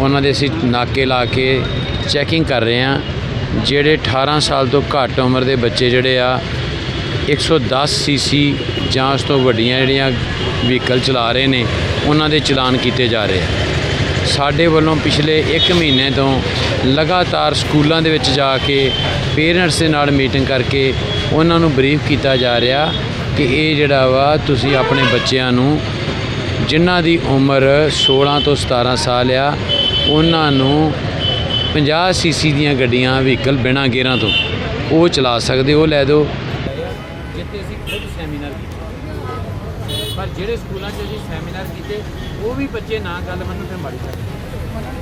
ਉਹਨਾਂ ਦੇ ਅਸੀਂ ਨਾਕੇ ਲਾ ਕੇ ਚੈਕਿੰਗ ਕਰ ਰਹੇ ਹਾਂ। ਜਿਹੜੇ 18 ਸਾਲ ਤੋਂ ਘੱਟ ਉਮਰ ਦੇ ਬੱਚੇ ਜਿਹੜੇ ਆ 110 ਸੀਸੀ ਜਾਂ ਉਸ ਤੋਂ ਵੱਡੀਆਂ ਜਿਹੜੀਆਂ ਵਹੀਕਲ ਚਲਾ ਰਹੇ ਨੇ, ਉਹਨਾਂ ਦੇ ਚਲਾਨ ਕੀਤੇ ਜਾ ਰਹੇ ਆ। ਸਾਡੇ ਵੱਲੋਂ ਪਿਛਲੇ 1 ਮਹੀਨੇ ਤੋਂ ਲਗਾਤਾਰ ਸਕੂਲਾਂ ਦੇ ਵਿੱਚ ਜਾ ਕੇ ਪੇਰੈਂਟਸ ਦੇ ਨਾਲ ਮੀਟਿੰਗ ਕਰਕੇ ਉਹਨਾਂ ਨੂੰ ਬਰੀਫ ਕੀਤਾ ਜਾ ਰਿਹਾ ਕਿ ਇਹ ਜਿਹੜਾ ਵਾ, ਤੁਸੀਂ ਆਪਣੇ ਬੱਚਿਆਂ ਨੂੰ ਜਿਨ੍ਹਾਂ ਦੀ ਉਮਰ 16 ਤੋਂ 17 ਸਾਲ ਆ ਉਹਨਾਂ ਨੂੰ 50 ਸੀਸੀ ਦੀਆਂ ਗੱਡੀਆਂ ਵਹੀਕਲ ਬਿਨਾਂ ਗੇਅਰਾਂ ਤੋਂ ਉਹ ਚਲਾ ਸਕਦੇ ਉਹ ਲੈ ਦਿਓ। ਜਿੱਥੇ ਅਸੀਂ ਖੁਦ ਸੈਮੀਨਾਰ ਕੀਤੇ। ਪਰ ਜਿਹੜੇ ਸਕੂਲਾਂ 'ਚ ਅਸੀਂ ਸੈਮੀਨਾਰ ਕੀਤੇ ਉਹ ਵੀ ਬੱਚੇ ਨਾ ਗੱਲ ਮੰਨਣ ਫਿਰ ਮਾੜੀ ਗੱਲ।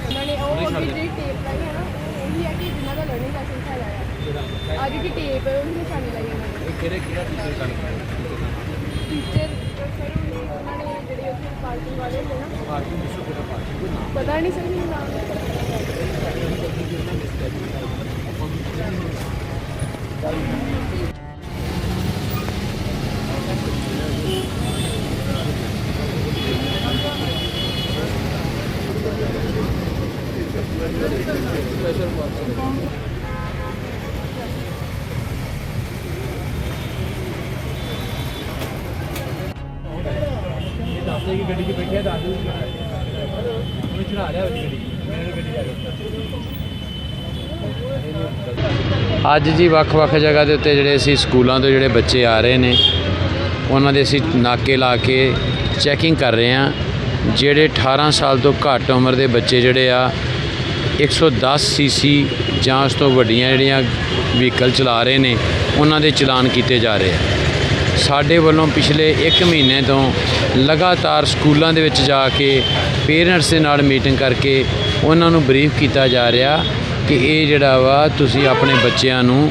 ਉਹਨਾਂ ਨੇ ਉਹ ਅੱਗੇ ਜਿਹੜੀ ਟੇਪ ਲਾਈ ਹੈ ਨਾ ਉਹੀ ਹੈ ਕਿ ਜਿਨ੍ਹਾਂ ਦਾ ਲਰਨਿੰਗ ਲਾਇਸੈਂਸ ਹੈ। ਆ ਅੱਜ ਦੀ ਟੇਪ ਲਾਈ ਉਹਨਾਂ ਨੇ ਇਹ ਕਿਹੜੇ ਕਿਹੜਾ ਟੀਚਰ ਗੱਲ ਟੀਚਰ ਨੇ ਨਾ। ਪਤਾ ਮੈਨੂੰ ਨਾਮ ਇਹ ਦੱਸਦੇ ਕਿ ਗੱਡੀ 'ਚ ਬੈਠਿਆ ਦੱਸ ਦਿਓ ਉਹਨੇ ਚੜਾ ਲਿਆ ਉਹਦੀ ਗੱਡੀ। ਮੇਰੇ ਗੱਡੀ ਜਾ ਅੱਜ ਜੀ ਵੱਖ-ਵੱਖ ਜਗ੍ਹਾ ਦੇ ਉੱਤੇ ਜਿਹੜੇ ਅਸੀਂ ਸਕੂਲਾਂ ਤੋਂ ਜਿਹੜੇ ਬੱਚੇ ਆ ਰਹੇ ਨੇ, ਉਹਨਾਂ ਦੇ ਅਸੀਂ ਨਾਕੇ ਲਾ ਕੇ ਚੈਕਿੰਗ ਕਰ ਰਹੇ ਹਾਂ। ਜਿਹੜੇ 18 ਸਾਲ ਤੋਂ ਘੱਟ ਉਮਰ ਦੇ ਬੱਚੇ ਜਿਹੜੇ ਆ 110 ਸੀਸੀ ਜਾਂ ਉਸ ਤੋਂ ਵੱਡੀਆਂ ਜਿਹੜੀਆਂ ਵਹੀਕਲ ਚਲਾ ਰਹੇ ਨੇ, ਉਹਨਾਂ ਦੇ ਚਲਾਨ ਕੀਤੇ ਜਾ ਰਹੇ ਆ। ਸਾਡੇ ਵੱਲੋਂ ਪਿਛਲੇ 1 ਮਹੀਨੇ ਤੋਂ ਲਗਾਤਾਰ ਸਕੂਲਾਂ ਦੇ ਵਿੱਚ ਜਾ ਕੇ ਪੇਰੈਂਟਸ ਦੇ ਨਾਲ ਮੀਟਿੰਗ ਕਰਕੇ ਉਹਨਾਂ ਨੂੰ ਬਰੀਫ ਕੀਤਾ ਜਾ ਰਿਹਾ ਕਿ ਇਹ ਜਿਹੜਾ ਵਾ ਤੁਸੀਂ ਆਪਣੇ ਬੱਚਿਆਂ ਨੂੰ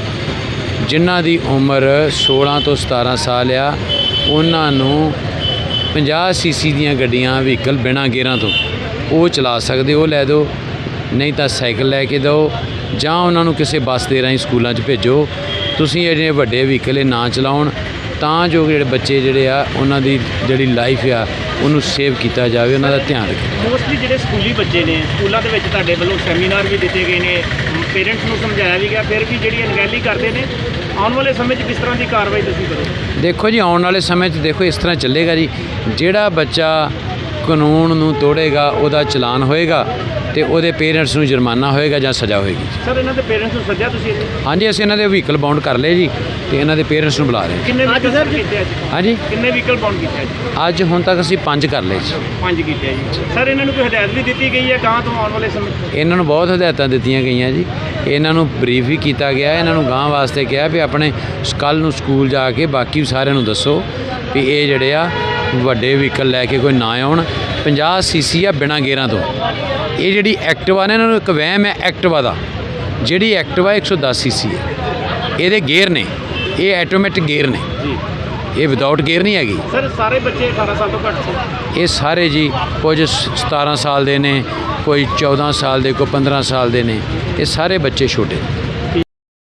ਜਿਨ੍ਹਾਂ ਦੀ ਉਮਰ 16 ਤੋਂ 17 ਸਾਲ ਆ, ਉਹਨਾਂ ਨੂੰ 50 ਸੀਸੀ ਦੀਆਂ ਗੱਡੀਆਂ, ਵਹੀਕਲ ਬਿਨਾਂ ਗੇਰਾਂ ਤੋਂ ਉਹ ਚਲਾ ਸਕਦੇ, ਉਹ ਲੈ ਦਿਓ, ਨਹੀਂ ਤਾਂ ਸਾਈਕਲ ਲੈ ਕੇ ਦਿਓ ਜਾਂ ਉਹਨਾਂ ਨੂੰ ਕਿਸੇ ਬੱਸ ਦੇ ਰਾਹੀਂ ਸਕੂਲਾਂ 'ਚ ਭੇਜੋ। ਤੁਸੀਂ ਜਿਹੜੇ ਵੱਡੇ ਵਹੀਕਲ ਇਹ ਨਾ ਚਲਾਉਣ ਤਾਂ ਜੋ ਜਿਹੜੇ ਬੱਚੇ ਜਿਹੜੇ ਆ ਉਹਨਾਂ ਦੀ ਜਿਹੜੀ ਲਾਈਫ ਆ ਉਹਨੂੰ ਸੇਵ ਕੀਤਾ ਜਾਵੇ ਉਹਨਾਂ ਦਾ ਧਿਆਨ ਰੱਖੋ ਮੋਸਟਲੀ ਜਿਹੜੇ ਸਕੂਲੀ ਬੱਚੇ ਨੇ ਸਕੂਲਾਂ ਦੇ ਵਿੱਚ ਤੁਹਾਡੇ ਵੱਲੋਂ ਸੈਮੀਨਾਰ ਵੀ ਦਿੱਤੇ ਗਏ ਨੇ ਪੇਰੈਂਟਸ ਨੂੰ ਸਮਝਾਇਆ ਵੀ ਗਿਆ ਫਿਰ ਵੀ ਜਿਹੜੀ ਅਣਗਹਿਲੀ ਕਰਦੇ ਨੇ ਆਉਣ ਵਾਲੇ ਸਮੇਂ 'ਚ ਕਿਸ ਤਰ੍ਹਾਂ ਦੀ ਕਾਰਵਾਈ ਤੁਸੀਂ ਕਰੋਗੇ? ਦੇਖੋ ਜੀ ਆਉਣ ਵਾਲੇ ਸਮੇਂ 'ਚ ਦੇਖੋ ਇਸ ਤਰ੍ਹਾਂ ਚੱਲੇਗਾ ਜੀ। ਜਿਹੜਾ ਬੱਚਾ ਕਾਨੂੰਨ ਨੂੰ ਤੋੜੇਗਾ ਉਹਦਾ ਚਲਾਨ ਹੋਏਗਾ ਤੇ ਉਹਦੇ ਪੇਰੈਂਟਸ ਨੂੰ ਜੁਰਮਾਨਾ ਹੋਏਗਾ ਜਾਂ ਸਜ਼ਾ ਹੋਏਗੀ। ਸਰ ਇਹਨਾਂ ਦੇ ਪੇਰੈਂਟਸ ਨੂੰ ਸੱਦਿਆ ਤੁਸੀਂ? ਹਾਂਜੀ ਅਸੀਂ ਇਹਨਾਂ ਦੇ ਵਹੀਕਲ ਬਾਉਂਡ ਕਰ ਲਏ ਜੀ ਤੇ ਇਹਨਾਂ ਦੇ ਪੇਰੈਂਟਸ ਨੂੰ ਬੁਲਾ ਰਹੇ ਕਿੰਨੇ ਵਹੀਕਲ ਸਰ ਕੀਤੇ ਅੱਜ ਹਾਂਜੀ? ਕਿੰਨੇ ਵਹੀਕਲ ਬਾਉਂਡ ਕੀਤੇ ਅੱਜ ਅੱਜ ਹੁਣ ਤੱਕ ਅਸੀਂ ਪੰਜ ਕਰ ਲਏ ਜੀ। ਪੰਜ ਕੀਤੇ ਆ ਜੀ। ਸਰ ਇਹਨਾਂ ਨੂੰ ਕੋਈ ਹਦਾਇਤ ਵੀ ਦਿੱਤੀ ਗਈ ਹੈ ਗਾਂ ਤੋਂ ਆਉਣ ਵਾਲੇ ਸਮੇਂ ਇਹਨਾਂ ਨੂੰ ਬਹੁਤ ਹਦਾਇਤਾਂ ਦਿੱਤੀਆਂ ਗਈਆਂ ਜੀ। ਇਹਨਾਂ ਨੂੰ ਬਰੀਫ ਵੀ ਕੀਤਾ ਗਿਆ ਇਹਨਾਂ ਨੂੰ ਗਾਂ ਵਾਸਤੇ ਕਿਹਾ ਵੀ ਆਪਣੇ ਕੱਲ ਨੂੰ ਸਕੂਲ ਜਾ ਕੇ ਬਾਕੀ ਸਾਰਿਆਂ ਨੂੰ ਦੱਸੋ ਵੀ ਇਹ ਜਿਹੜੇ ਆ ਵੱਡੇ ਵਹੀਕਲ ਲੈ ਕੇ ਕੋਈ ਨਾ ਆਉਣ। 50 ਸੀਸੀ ਆ ਬਿਨਾਂ ਗੇਅਰਾਂ ਤੋਂ। ਇਹ ਜਿਹੜੀ ਐਕਟਿਵਾ ਨੇ ਇਹਨਾਂ ਨੂੰ ਇੱਕ ਵਹਿਮ ਹੈ ਐਕਟਿਵਾ ਦਾ। ਜਿਹੜੀ ਐਕਟਿਵਾ 110 ਸੀਸੀ ਹੈ। ਇਹਦੇ ਗੇਅਰ ਨੇ। ਇਹ ਆਟੋਮੈਟਿਕ ਗੇਅਰ ਨੇ। ਜੀ ਇਹ ਵਿਦਆਊਟ ਗੇਅਰ ਨਹੀਂ ਹੈਗੀ। ਸਰ ਸਾਰੇ ਬੱਚੇ 18 ਸਾਲ ਤੋਂ ਘੱਟ ਸੀ। ਇਹ ਸਾਰੇ ਜੀ ਕੁਝ ਸ- 17 ਸਾਲ ਦੇ ਨੇ ਕੋਈ 14 ਸਾਲ ਦੇ ਕੋਈ 15 ਸਾਲ ਦੇ ਨੇ। ਇਹ ਸਾਰੇ ਬੱਚੇ ਛੋਟੇ ਨੇ।